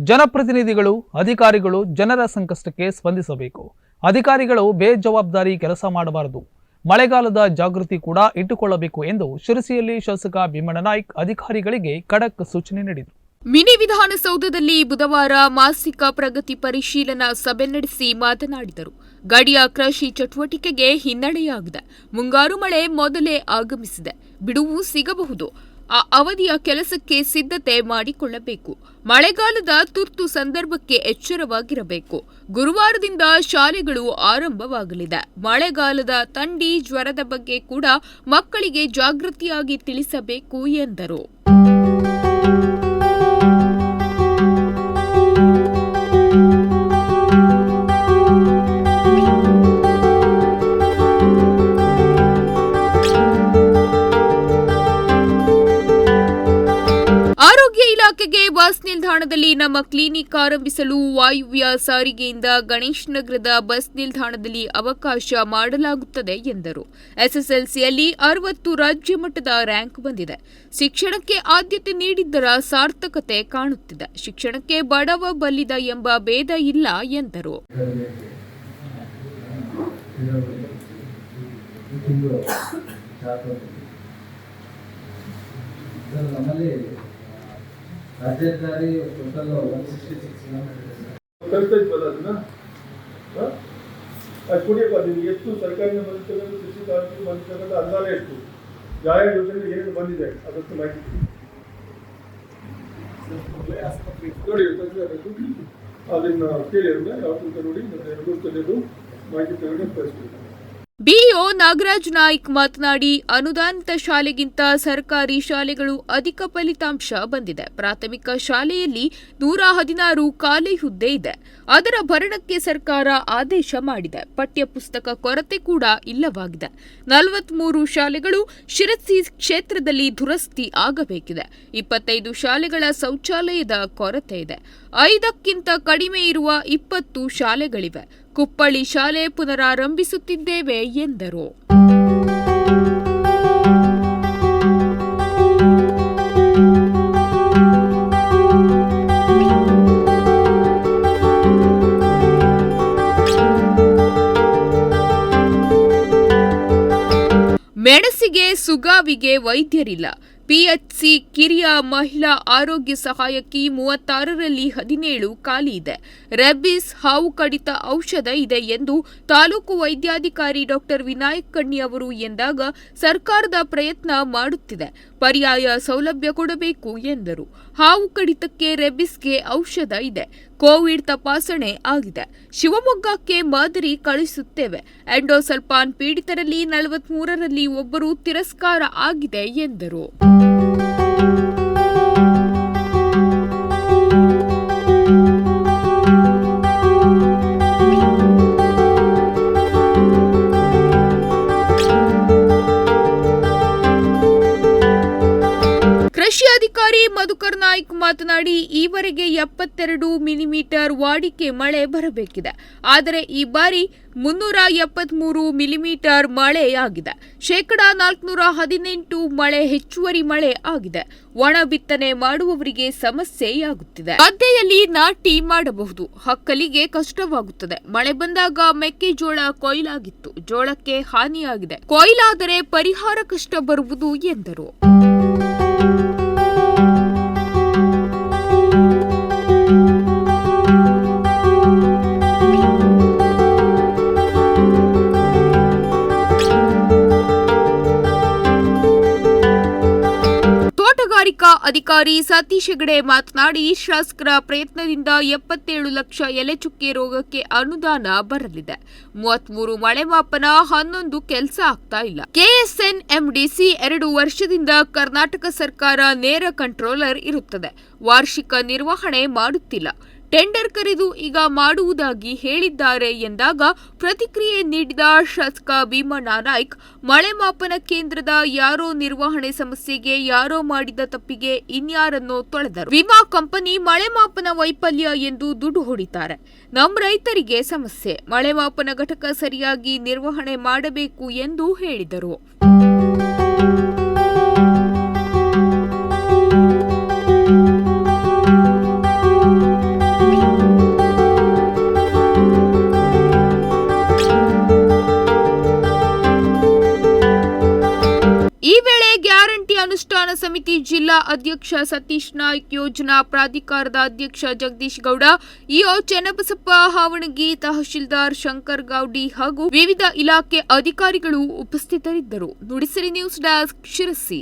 ಜನಪ್ರತಿನಿಧಿಗಳು, ಅಧಿಕಾರಿಗಳು ಜನರ ಸಂಕಷ್ಟಕ್ಕೆ ಸ್ಪಂದಿಸಬೇಕು. ಅಧಿಕಾರಿಗಳು ಬೇಜವಾಬ್ದಾರಿ ಕೆಲಸ ಮಾಡಬಾರದು. ಮಳೆಗಾಲದ ಜಾಗೃತಿ ಕೂಡ ಇಟ್ಟುಕೊಳ್ಳಬೇಕು ಎಂದು ಶಿರಸಿಯಲ್ಲಿ ಶಾಸಕ ಭೀಮಣ್ಣ ನಾಯ್ಕ್ ಅಧಿಕಾರಿಗಳಿಗೆ ಖಡಕ್ ಸೂಚನೆ ನೀಡಿದರು. ಮಿನಿ ವಿಧಾನಸೌಧದಲ್ಲಿ ಬುಧವಾರ ಮಾಸಿಕ ಪ್ರಗತಿ ಪರಿಶೀಲನಾ ಸಭೆ ನಡೆಸಿ ಮಾತನಾಡಿದರು. ಗಡಿಯ ಕೃಷಿ ಚಟುವಟಿಕೆಗೆ ಹಿನ್ನಡೆಯಾಗಿದೆ. ಮುಂಗಾರು ಮಳೆ ಮೊದಲೇ ಆಗಮಿಸಿದೆ. ಬಿಡುವು ಸಿಗಬಹುದು. ಆ ಅವಧಿಯ ಕೆಲಸಕ್ಕೆ ಸಿದ್ಧತೆ ಮಾಡಿಕೊಳ್ಳಬೇಕು. ಮಳೆಗಾಲದ ತುರ್ತು ಸಂದರ್ಭಕ್ಕೆ ಎಚ್ಚರವಾಗಿರಬೇಕು. ಗುರುವಾರದಿಂದ ಶಾಲೆಗಳು ಆರಂಭವಾಗಲಿದೆ. ಮಳೆಗಾಲದ ಥಂಡಿ ಜ್ವರದ ಬಗ್ಗೆ ಕೂಡ ಮಕ್ಕಳಿಗೆ ಜಾಗೃತಿಯಾಗಿ ತಿಳಿಸಬೇಕು ಎಂದರು. ಇಲಾಖೆಗೆ ಬಸ್ ನಿಲ್ದಾಣದಲ್ಲಿ ನಮ್ಮ ಕ್ಲಿನಿಕ್ ಆರಂಭಿಸಲು ವಾಯುವ್ಯ ಸಾರಿಗೆಯಿಂದ ಗಣೇಶ್ ನಗರದ ಬಸ್ ನಿಲ್ದಾಣದಲ್ಲಿ ಅವಕಾಶ ಮಾಡಲಾಗುತ್ತದೆ ಎಂದರು. ಎಸ್ಎಸ್ಎಲ್ಸಿಯಲ್ಲಿ ಅರವತ್ತು ರಾಜ್ಯ ಮಟ್ಟದ ರ್ಯಾಂಕ್ ಬಂದಿದೆ. ಶಿಕ್ಷಣಕ್ಕೆ ಆದ್ಯತೆ ನೀಡಿದ್ದರ ಸಾರ್ಥಕತೆ ಕಾಣುತ್ತಿದೆ. ಶಿಕ್ಷಣಕ್ಕೆ ಬಡವ ಬಲ್ಲಿದ ಎಂಬ ಭೇದ ಇಲ್ಲ ಎಂದರು. ಅದನ್ನ? ಎಷ್ಟು ಸರ್ಕಾರದಿಂದ ಬಂದಿರ್ತಕ್ಕಂಥ ಕೃಷಿ ಕಾರ್ಮಿಕರು ಬಂದಿರ್ತಕ್ಕಂಥ ಅನುದಾನ ಎಷ್ಟು? ಯಾವ ಯಾವ ಯೋಜನೆ ಏನೇನು ಬಂದಿದೆ? ಅದಕ್ಕೆ ಮಾಹಿತಿ. ನೋಡಿ ಅದನ್ನು ಕೇಳಿ ಯಾವ ನೋಡಿ ಮತ್ತೆ ಎರಡು ಮಾಹಿತಿ ತಗೊಂಡು ಕಳಿಸ್ತೀನಿ ಬಿಇಒ ನಾಗರಾಜ್ ನಾಯ್ಕ್ ಮಾತನಾಡಿ, ಅನುದಾನಿತ ಶಾಲೆಗಿಂತ ಸರ್ಕಾರಿ ಶಾಲೆಗಳು ಅಧಿಕ ಫಲಿತಾಂಶ ಬಂದಿದೆ. ಪ್ರಾಥಮಿಕ ಶಾಲೆಯಲ್ಲಿ ನೂರ ಹದಿನಾರು ಖಾಲಿ ಹುದ್ದೆ ಇದೆ. ಅದರ ಭರಣಕ್ಕೆ ಸರ್ಕಾರ ಆದೇಶ ಮಾಡಿದೆ. ಪಠ್ಯಪುಸ್ತಕ ಕೊರತೆ ಕೂಡ ಇಲ್ಲವಾಗಿದೆ. ನಲವತ್ಮೂರು ಶಾಲೆಗಳು ಶಿರಸಿ ಕ್ಷೇತ್ರದಲ್ಲಿ ದುರಸ್ತಿ ಆಗಬೇಕಿದೆ. ಇಪ್ಪತ್ತೈದು ಶಾಲೆಗಳ ಶೌಚಾಲಯದ ಕೊರತೆ ಇದೆ. ಐದಕ್ಕಿಂತ ಕಡಿಮೆ ಇರುವ ಇಪ್ಪತ್ತು ಶಾಲೆಗಳಿವೆ. ಕುಪ್ಪಳ್ಳಿ ಶಾಲೆ ಪುನರಾರಂಭಿಸುತ್ತಿದ್ದೇವೆ ಎಂದರು. ಮೆಣಸಿಗೆ ಸುಗಾವಿಗೆ ವೈದ್ಯರಿಲ್ಲ. ಪಿಎಚ್ಸಿ ಕಿರಿಯ ಮಹಿಳಾ ಆರೋಗ್ಯ ಸಹಾಯಕಿ ಮೂವತ್ತಾರರಲ್ಲಿ ಹದಿನೇಳು ಖಾಲಿ ಇದೆ. ರೆಬಿಸ್ ಹಾವು ಕಡಿತ ಔಷಧ ಇದೆ ಎಂದು ತಾಲೂಕು ವೈದ್ಯಾಧಿಕಾರಿ ಡಾಕ್ಟರ್ ವಿನಾಯಕ್ ಕಣ್ಣಿ ಅವರು ಎಂದಾಗ ಸರ್ಕಾರದ ಪ್ರಯತ್ನ ಮಾಡುತ್ತಿದೆ. ಪರ್ಯಾಯ ಸೌಲಭ್ಯ ಕೊಡಬೇಕು ಎಂದರು. ಹಾವು ಕಡಿತಕ್ಕೆ ರೆಬಿಸ್ಗೆ ಔಷಧ ಇದೆ. ಕೋವಿಡ್ ತಪಾಸಣೆ ಆಗಿದೆ. ಶಿವಮೊಗ್ಗಕ್ಕೆ ಮಾದರಿ ಕಳಿಸುತ್ತೇವೆ. ಎಂಡೋಸಲ್ಪಾನ್ ಪೀಡಿತರಲ್ಲಿ ನಲವತ್ಮೂರರಲ್ಲಿ ಒಬ್ಬರು ತಿರಸ್ಕಾರ ಆಗಿದೆ ಎಂದರು. ಮಧುಕರ್ ನಾಯ್ಕ್ ಮಾತನಾಡಿ, ಈವರೆಗೆ ಎಪ್ಪತ್ತೆರಡು ಮಿಲಿಮೀಟರ್ ವಾಡಿಕೆ ಮಳೆ ಬರಬೇಕಿದೆ. ಆದರೆ ಈ ಬಾರಿ ಮುನ್ನೂರ ಎಪ್ಪತ್ಮೂರು ಮಿಲಿಮೀಟರ್ ಮಳೆಯಾಗಿದೆ. ಶೇಕಡಾ ನಾಲ್ಕುನೂರ ಹದಿನೆಂಟು ಮಳೆ ಹೆಚ್ಚುವರಿ ಮಳೆ ಆಗಿದೆ. ಒಣ ಬಿತ್ತನೆ ಮಾಡುವವರಿಗೆ ಸಮಸ್ಯೆಯಾಗುತ್ತಿದೆ. ಗದ್ದೆಯಲ್ಲಿ ನಾಟಿ ಮಾಡಬಹುದು. ಹಕ್ಕಲಿಗೆ ಕಷ್ಟವಾಗುತ್ತದೆ. ಮಳೆ ಬಂದಾಗ ಮೆಕ್ಕೆಜೋಳ ಕೊಯ್ಲಾಗಿತ್ತು. ಜೋಳಕ್ಕೆ ಹಾನಿಯಾಗಿದೆ. ಕೊಯ್ಲಾದರೆ ಪರಿಹಾರ ಕಷ್ಟ ಬರುವುದು ಎಂದರು. ಅಧಿಕಾರಿ ಸತೀಶ್ ಹೆಗಡೆ ಮಾತನಾಡಿ, ಶಾಸಕರ ಪ್ರಯತ್ನದಿಂದ ಎಪ್ಪತ್ತೇಳು ಲಕ್ಷ ಎಲೆಚುಕ್ಕೆ ರೋಗಕ್ಕೆ ಅನುದಾನ ಬರಲಿದೆ. ಮೂವತ್ಮೂರು ಮಳೆ ಮಾಪನ, ಹನ್ನೊಂದು ಕೆಲಸ ಆಗ್ತಾ ಇಲ್ಲ. ಕೆಎಸ್ಎನ್ ಎಂಡಿಸಿ ಎರಡು ವರ್ಷದಿಂದ ಕರ್ನಾಟಕ ಸರ್ಕಾರ ನೇರ ಕಂಟ್ರೋಲರ್ ಇರುತ್ತದೆ. ವಾರ್ಷಿಕ ನಿರ್ವಹಣೆ ಮಾಡುತ್ತಿಲ್ಲ. ಟೆಂಡರ್ ಕರೆದು ಈಗ ಮಾಡುವುದಾಗಿ ಹೇಳಿದ್ದಾರೆ ಎಂದಾಗ ಪ್ರತಿಕ್ರಿಯೆ ನೀಡಿದ ಶಾಸಕ ಭೀಮಣ್ಣ ನಾಯ್ಕ್, ಮಳೆ ಮಾಪನ ಕೇಂದ್ರದ ಯಾರೋ ನಿರ್ವಹಣೆ ಸಮಸ್ಯೆಗೆ ಯಾರೋ ಮಾಡಿದ ತಪ್ಪಿಗೆ ಇನ್ಯಾರನ್ನೋ ತೊಳೆದರು. ವಿಮಾ ಕಂಪನಿ ಮಳೆ ಮಾಪನ ವೈಫಲ್ಯ ಎಂದು ದುಡ್ಡು ಹೊಡಿತಾರೆ ನಮ್ಮ ರೈತರಿಗೆ ಸಮಸ್ಯೆ. ಮಳೆ ಮಾಪನ ಘಟಕ ಸರಿಯಾಗಿ ನಿರ್ವಹಣೆ ಮಾಡಬೇಕು ಎಂದು ಹೇಳಿದರು. ಅನುಷ್ಠಾನ ಸಮಿತಿ ಜಿಲ್ಲಾ ಅಧ್ಯಕ್ಷ ಸತೀಶ್ ನಾಯ್ಕ್ ಯೋಜನಾ ಪ್ರಾಧಿಕಾರದ ಅಧ್ಯಕ್ಷ ಜಗದೀಶ್ ಗೌಡ, ಇಒ ಚನ್ನಬಸಪ್ಪ ಹಾವಣಗಿ, ತಹಶೀಲ್ದಾರ್ ಶಂಕರ್ ಗೌಡಿ ಹಾಗೂ ವಿವಿಧ ಇಲಾಖೆ ಅಧಿಕಾರಿಗಳು ಉಪಸ್ಥಿತರಿದ್ದರು. Nudisiri news desk Sirsi.